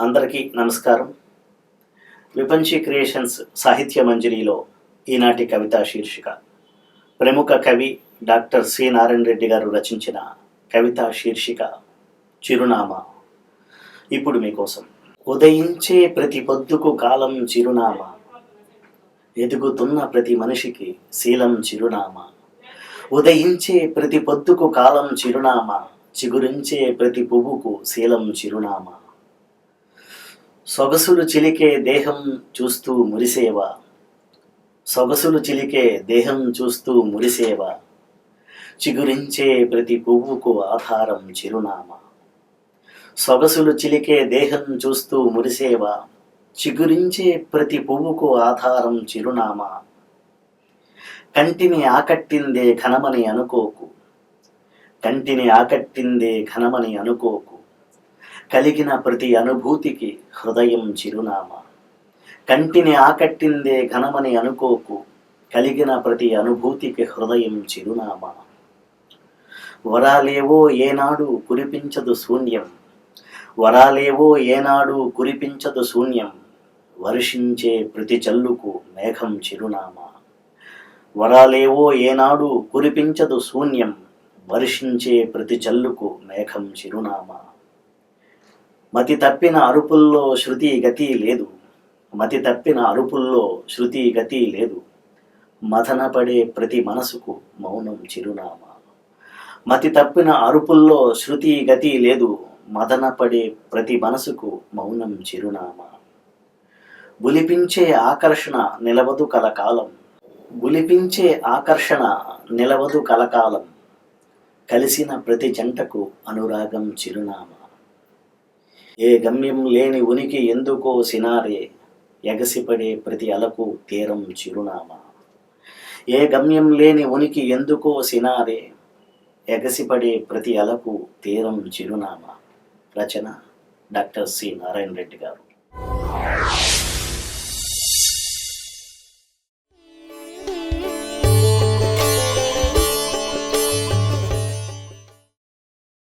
అందరికీ నమస్కారం. విపంచి క్రియేషన్స్ సాహిత్య మంజరిలో ఈనాటి కవితా శీర్షిక. ప్రముఖ కవి డాక్టర్ సి నారాయణ రెడ్డి గారు రచించిన కవితా శీర్షిక చిరునామా. ఇప్పుడు మీకోసం. ఉదయించే ప్రతి పొద్దుకు కాలం చిరునామా. ఎదుగుతున్న ప్రతి మనిషికి శీలం చిరునామా. ఉదయించే ప్రతి పొద్దుకు కాలం చిరునామా. చిగురించే ప్రతి పువ్వుకు శీలం చిరునామా. సొగసులు చిలికే దేహం చూస్తూ మురిసేవా? సొగసులు చిలికే దేహం చూస్తూ మురిసేవా? చిగురించే ప్రతి పువ్వుకు ఆధారం చిరునామా? సొగసులు చిలికే దేహం చూస్తూ మురిసేవా? చిగురించే ప్రతి పువ్వుకు ఆధారం చిరునామా? కంటిని ఆకట్టిందే ఘనమని అనుకోకు. కంటిని ఆకట్టిందే ఘనమని అనుకోకు. కలిగిన ప్రతి అనుభూతికి హృదయం చిరునామా. కంటిని ఆకట్టిందే ఘనమని అనుకోకు కలిగిన ప్రతి అనుభూతికి హృదయం చిరునామా. వరాలేవో ఏనాడు కురిపించదు శూన్యం వరాలేవో ఏనాడు కురిపించదు శూన్యం వర్షించే ప్రతి చల్లుకు మేఘం చిరునామా. వరాలేవో ఏనాడు కురిపించదు శూన్యం వర్షించే ప్రతి చల్లుకు మేఘం చిరునామా. మతి తప్పిన అరుపుల్లో శృతి గతి లేదు. మతి తప్పిన అరుపుల్లో శృతి గతి లేదు. మథనపడే ప్రతి మనసుకు మౌనం చిరునామా. మతి తప్పిన అరుపుల్లో శృతి గతి లేదు. మదనపడే ప్రతి మనసుకు మౌనం చిరునామా. బులిపించే ఆకర్షణ నిలవదు కలకాలం. బులిపించే ఆకర్షణ నిలవదు కలకాలం. కలిసిన ప్రతి జంటకు అనురాగం చిరునామా. ఏ గమ్యం లేని ఉనికి ఎందుకో సినారే. ఎగసిపడే ప్రతి అలకు తీరం చిరునామా. ఏ గమ్యం లేని ఉనికి ఎందుకో సినారే. ఎగసిపడే ప్రతి అలకు తీరం చిరునామా. రచన డాక్టర్ సి. నారాయణ రెడ్డి గారు.